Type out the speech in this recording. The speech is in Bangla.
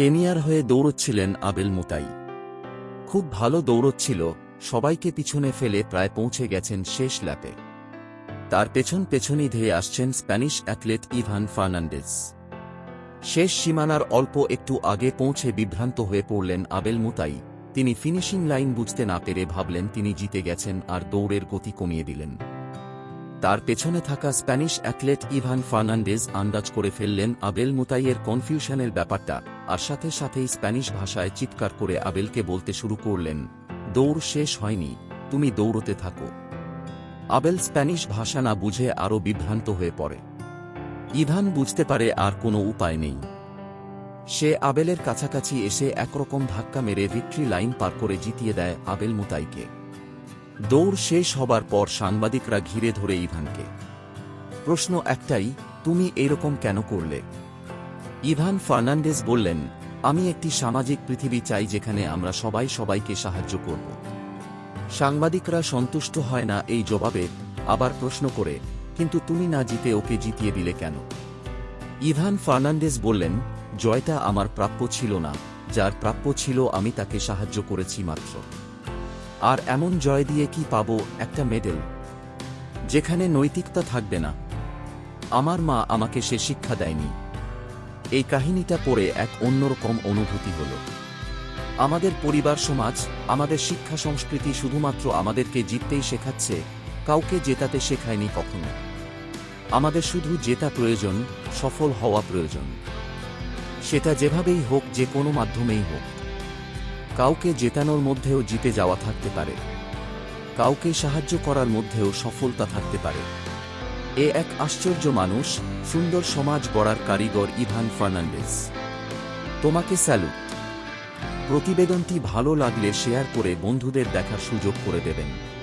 কেনিয়ার হয়ে দৌড়চ্ছিলেন আবেল মুতাই। খুব ভালো দৌড়চ্ছিল, সবাইকে পিছনে ফেলে প্রায় পৌঁছে গেছেন শেষ ল্যাপে। তার পেছন পেছনই ধেয়ে আসছেন স্প্যানিশ অ্যাথলেট ইভান ফার্নান্ডেস শেষ সীমানার অল্প একটু আগে পৌঁছে বিভ্রান্ত হয়ে পড়লেন আবেল মুতাই। তিনি ফিনিশিং লাইন বুঝতে না পেরে ভাবলেন তিনি জিতে গেছেন আর দৌড়ের গতি কমিয়ে দিলেন। তার পেছনে থাকা স্প্যানিশ অ্যাথলেট ইভান ফার্নান্ডেজ আন্দাজ করে ফেললেন আবেল মুতাইয়ের কনফিউশনের ব্যাপারটা। আর সাথে সাথেই স্প্যানিশ ভাষায় চিৎকার করে আবেলকে বলতে শুরু করলেন, দৌড় শেষ হয়নি, তুমি দৌড়তে থাকো। আবেল স্প্যানিশ ভাষা না বুঝে আরও বিভ্রান্ত হয়ে পড়ে। ইভান বুঝতে পারে আর কোনো উপায় নেই। সে আবেলের কাছাকাছি এসে একরকম ধাক্কা মেরে ভিক্টরি লাইন পার করে জিতিয়ে দেয় আবেল মুতাইকে। দৌড় শেষ হবার পর সাংবাদিকরা ঘিরে ধরে ইভানকে। প্রশ্ন একটাই, তুমি এরকম কেন করলে? ইভান ফার্নান্ডেজ বললেন, আমি একটি সামাজিক পৃথিবী চাই যেখানে আমরা সবাই সবাইকে সাহায্য করব। সাংবাদিকরা সন্তুষ্ট হয় না এই জবাবে, আবার প্রশ্ন করে, কিন্তু তুমি না জিতে ওকে জিতিয়ে দিলে কেন? ইভান ফার্নান্ডেজ বললেন, জয়টা আমার প্রাপ্য ছিল না, যার প্রাপ্য ছিল আমি তাকে সাহায্য করেছি মাত্র। আর এমন জয় দিয়ে কি পাবো একটা মেডেল? যেখানে নৈতিকতা থাকবে না। আমার মা আমাকে সে শিক্ষা দেয়নি। এই কাহিনীটা পড়ে এক অন্যরকম অনুভূতি হল। আমাদের পরিবার সমাজ, আমাদের শিক্ষা সংস্কৃতি শুধুমাত্র আমাদেরকে জিততেই শেখাচ্ছে, কাউকে জেতাতে শেখায়নি কখনো। আমাদের শুধু জেতা প্রয়োজন, সফল হওয়া প্রয়োজন। সেটা যেভাবেই হোক, যে কোনো মাধ্যমেই হোক। কাউকে জেতানোর মধ্যেও জিতে যাওয়া থাকতে পারে। কাউকে সাহায্য করার মধ্যেও সফলতা থাকতে পারে। এ এক আশ্চর্য মানুষ, সুন্দর সমাজ গড়ার কারিগর ইভান ফার্নান্ডেস তোমাকে স্যালুট। প্রতিবেদনটি ভালো লাগলে শেয়ার করে বন্ধুদের দেখার সুযোগ করে দেবেন।